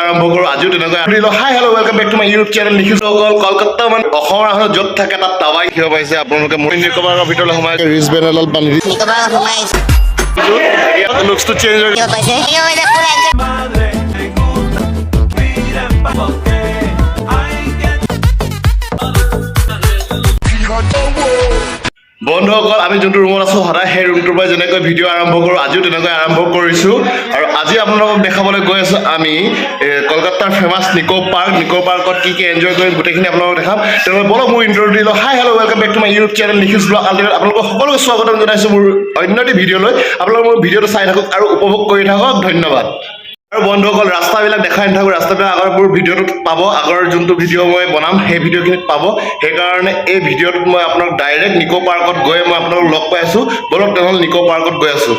আৰম্ভ কৰোঁ। আজিও তেনেকৈ সুধিলোঁ hi hello' welcome back to my YouTube channel লিখিছোঁ অকল কলকাতা মানে অসমৰ আহোঁ য'ত থাকে তাত টাৱাই কিয় পাইছে আপোনালোকে মোৰ নিকবাৰৰ ভিতৰলৈ সোমাই ৰিচ বেন এডাল বান্ধি নিকোবাৰ লুকছটো চেঞ্জ হৈ বন্ধুসকল, আমি যোনটো ৰুমত আছোঁ, সদায় সেই ৰুমটোৰ পৰাই যেনেকৈ ভিডিঅ' আৰম্ভ কৰোঁ, আজিও তেনেকৈ আৰম্ভ কৰিছোঁ। আৰু আজি আপোনালোকক দেখাবলৈ গৈ আছোঁ আমি কলকাতাৰ ফেমাছ নিকো পাৰ্ক। নিকো পাৰ্কত কি কি এনজয় কৰিম গোটেইখিনি আপোনালোকক দেখাম। তেনেহ'লে বলক মোৰ ইণ্টাৰভিউ দিলোঁ hi hello' welcome back to my YouTube channel লিখিছোঁ ব্লগ আল্টিমেট আপোনালোকক সকলোকে স্বাগতম জনাইছোঁ মোৰ অন্য এটি ভিডিঅ'লৈ। আপোনালোকে মোৰ ভিডিঅ'টো চাই থাকক আৰু উপভোগ কৰি থাকক। ধন্যবাদ। আৰু বন্ধুসকল, ৰাস্তাবিলাক দেখাই নাথাকোঁ, ৰাস্তাবিলাক আগৰ মোৰ ভিডিঅ'টোত পাব, আগৰ যোনটো ভিডিঅ' মই বনাম, সেই ভিডিঅ'খিনিত পাব। সেইকাৰণে এই ভিডিঅ'টোত মই আপোনাক ডাইৰেক্ট নিকো পাৰ্কত গৈ মই আপোনালোকক লগ পাই আছোঁ। বলক তেনেহ'লে নিকো পাৰ্কত গৈ আছোঁ।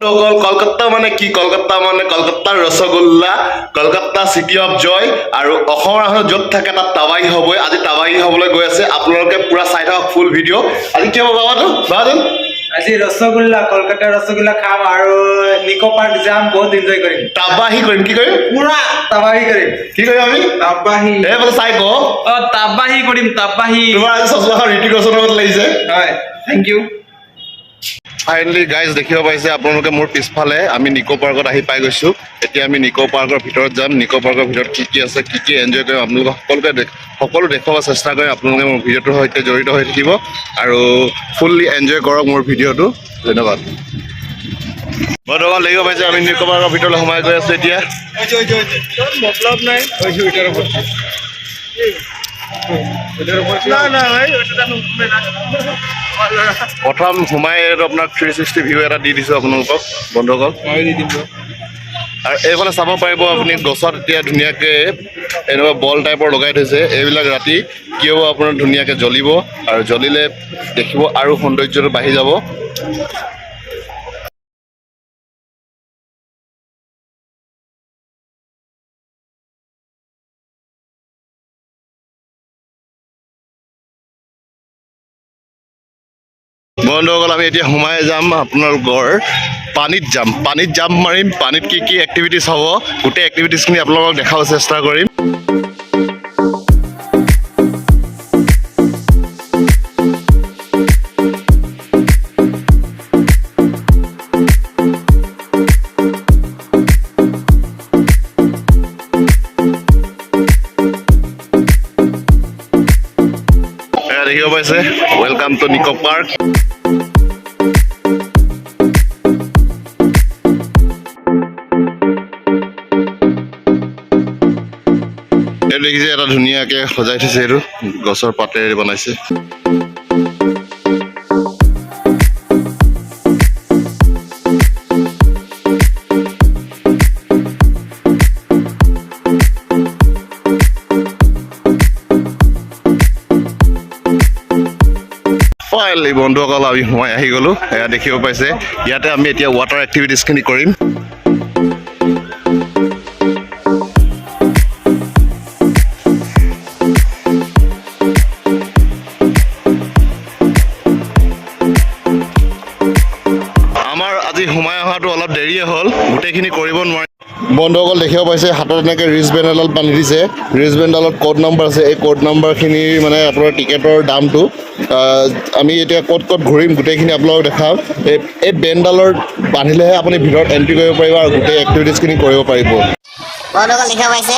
বন্ধুসকল, কলকাতা মানে কি? কলকাতা মানে কলকাতাৰ rasgulla, Kolkata city of joy আৰু অসমৰ আহোঁ য'ত থাকে তাত টাৱাই হ'বই। আজি টাৱাই হ'বলৈ গৈ আছে। আপোনালোকে পূৰা চাই থাকক ফুল ভিডিঅ' আজি কি হ'ব বাবাটো বাবাজন আজি ৰসগোল্লা কলকাতাৰ ৰসগোল্লা খাম আৰু নিকো পাৰ্ক যাম বহুত এনজয় কৰিম। তাবাহি কৰিম কি কৰিম? পুৰা তাবাহি কৰিম। কি কৰিম আমি? তাবাহি। এই বোলে চাই কওঁ অ তাবাহি কৰিম তাবাহি। তোমাৰ আজি চচমাখন ঋতিক ৰোশনৰ লগত লাগিছে। হয় থেংক ইউ ফাইনেলি গাইজ দেখিব পাইছে আপোনালোকে মোৰ পিছফালে আমি নিকো পাৰ্কত আহি পাই গৈছোঁ। এতিয়া আমি নিকো পাৰ্কৰ ভিতৰত যাম। নিকো পাৰ্কৰ ভিতৰত কি কি আছে, কি কি এনজয় কৰিম আপোনালোকে সকলোকে সকলো দেখুৱাব চেষ্টা কৰিম। আপোনালোকে মোৰ ভিডিঅ'টোৰ সৈতে জড়িত হৈ থাকিব। আৰু ফুল্লি এনজয় কৰক মোৰ ভিডিঅ'টো। ধন্যবাদ। বৰ্তমান লাগিব পাইছে, আমি নিকো পাৰ্কৰ ভিতৰলৈ সোমাই গৈ আছোঁ এতিয়া। নাই প্ৰথম সোমাই আপোনাক থ্ৰী ছিক্সটি ভিউ এটা দি দিছোঁ আপোনালোকক বন্ধুসকল। আৰু এইফালে চাব পাৰিব আপুনি গছত এতিয়া ধুনীয়াকৈ এনেকুৱা বল টাইপৰ লগাই থৈছে। এইবিলাক ৰাতি কিয় আপোনাৰ ধুনীয়াকৈ জ্বলিব আৰু জ্বলিলে দেখিব আৰু সৌন্দৰ্যটো বাঢ়ি যাব। বন্ধুসকল, আমি এতিয়া সোমাই যাম আপোনালোকৰ পানীত যাম। পানীত জাম্প মাৰিম। পানীত কি কি এক্টিভিটিছ হ'ব, গোটেই এক্টিভিটিছখিনি আপোনালোকক দেখাব চেষ্টা কৰিম। দেখিব পাইছে। ৱেলকাম টু নিকো পাৰ্ক এইটো দেখিছে এটা ধুনীয়াকে সজাই থৈছে এইটো, গছৰ পাতেৰে বনাইছে। ফাইনেলি বন্ধুসকল, আমি সোমাই আহি গ'লোঁ। এয়া দেখিব পাইছে। ইয়াতে আমি এতিয়া ৱাটাৰ এক্টিভিটিছখিনি কৰিম। গোটেইখিনি কৰিব নোৱাৰি। বন্ধুসকল দেখিব পাইছে হাতত এনেকৈ ৰিচ বেণ্ড এডাল বান্ধি দিছে। ৰিচ বেণ্ডডালত ক'ড নম্বৰ আছে? এই ক'ড নম্বৰখিনিৰ মানে আপোনাৰ টিকেটৰ দামটো। আমি এতিয়া ক'ত ক'ত ঘূৰিম গোটেইখিনি আপোনালোকক দেখাম। এই এই বেণ্ডডালৰ বান্ধিলেহে আপুনি ভিতৰত এণ্ট্ৰি কৰিব পাৰিব আৰু গোটেই এক্টিভিটিছখিনি কৰিব পাৰিব। বন্ধুসকল দেখিব পাইছে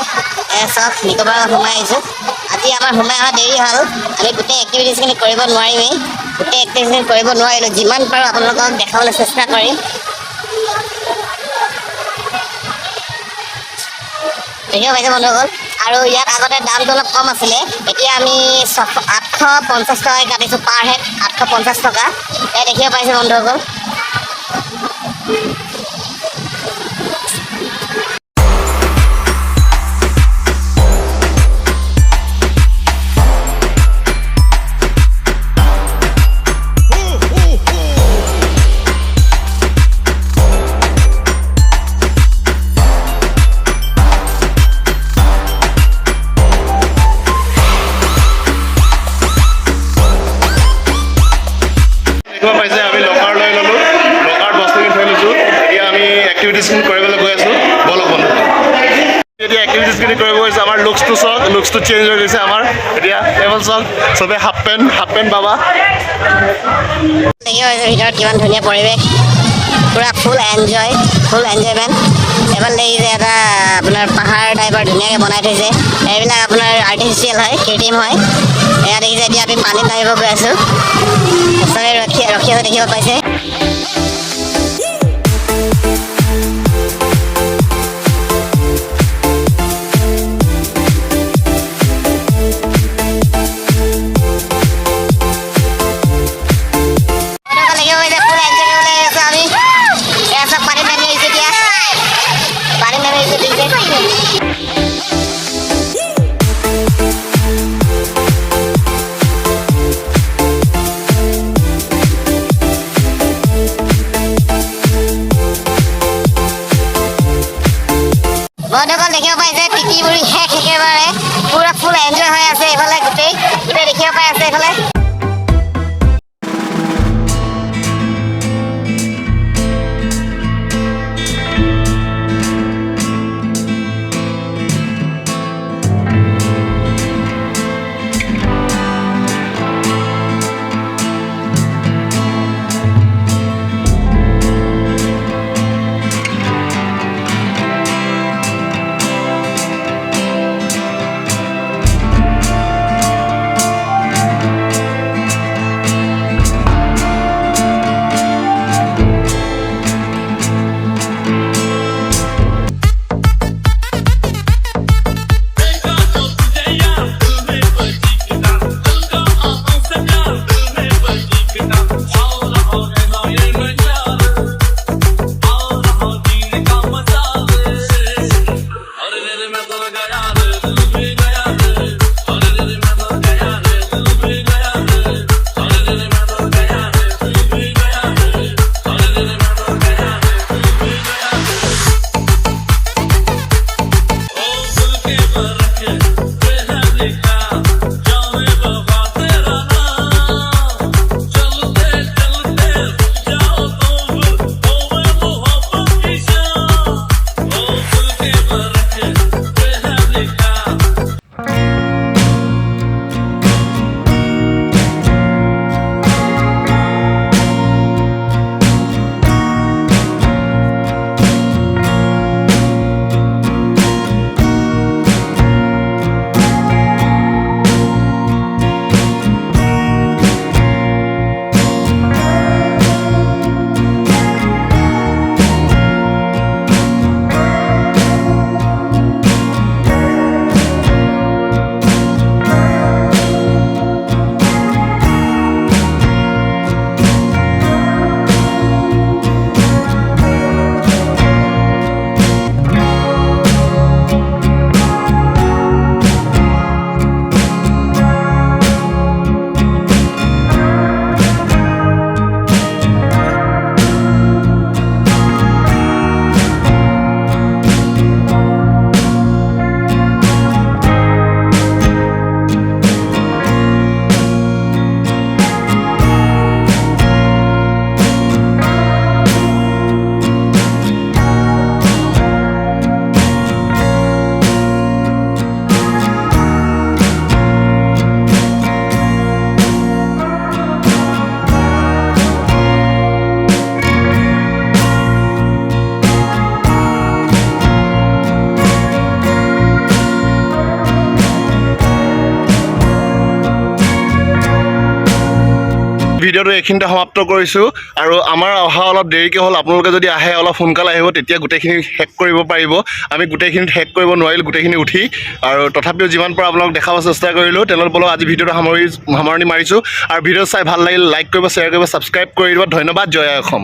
এ চব নিকোবাৰত সোমাই আহিছোঁ। আজি আমাৰ সোমাই অহা দেৰি হ'ল। আমি গোটেই এক্টিভিটিছখিনি কৰিব নোৱাৰিমেই। গোটেই এক্টিভিটিছখিনি কৰিব নোৱাৰিলোঁ। যিমান পাৰোঁ আপোনালোকক দেখাবলৈ চেষ্টা কৰিম। দেখিব পাইছে বন্ধুসকল। আৰু ইয়াত আগতে দামটো অলপ কম আছিলে। এতিয়া আমি ছ আঠশ পঞ্চাছ টকাকৈ কাটিছোঁ পাৰ হেড আঠশ পঞ্চাছ টকা। এয়া দেখিব পাইছে বন্ধুসকল। এক্টিভিটিজখিনি কৰিব গৈছে আমাৰ লুকছটো চাওক লুকছটো চেঞ্জ হৈ গৈছে আমাৰ এতিয়া টেবল চাওক চবে হাফ পেণ্ট হাফ পেণ্ট পাবা ভিতৰত কিমান ধুনীয়া পৰিৱেশ। পূৰা ফুল এনজয় ফুল এনজয়মেণ্ট এইফালে দেখিছে এটা আপোনাৰ পাহাৰ টাইপৰ ধুনীয়াকৈ বনাই থৈছে। এইবিলাক আপোনাৰ আৰ্টিফিচিয়েল হয়, কৃত্ৰিম হয়। এয়া দেখিছে এতিয়া আমি পানীত নামিব গৈ আছোঁ। চবে ৰখি ৰখি হৈ দেখিব পাইছে। বন্ধুসকল দেখিব পাইছে তিতি বুঢ়ী শেষ একেবাৰে। পুৰা ফুল এনজয় হৈ আছে এইফালে গোটেই। গোটেই দেখিব পাই আছে এইফালে। ভিডিঅ'টো এইখিনিতে সমাপ্ত কৰিছোঁ আৰু আমাৰ অহা অলপ দেৰিকৈ হ'ল, আপোনালোকে যদি আহে অলপ সোনকালে আহিব, তেতিয়া গোটেইখিনি শেষ কৰিব পাৰিব। আমি গোটেইখিনিত শেষ কৰিব নোৱাৰিলোঁ, গোটেইখিনি উঠি। আৰু তথাপিও যিমান পাৰোঁ আপোনালোকক দেখাব চেষ্টা কৰিলোঁ। তেনেহ'লে বলক আজি ভিডিঅ'টো সামৰি সামৰণি মাৰিছোঁ। আৰু ভিডিঅ' চাই ভালো লাগিল, লাইক কৰিব, শ্বেয়াৰ কৰিব, ছাবস্ক্ৰাইব কৰি দিব। ধন্যবাদ, জয় অসম।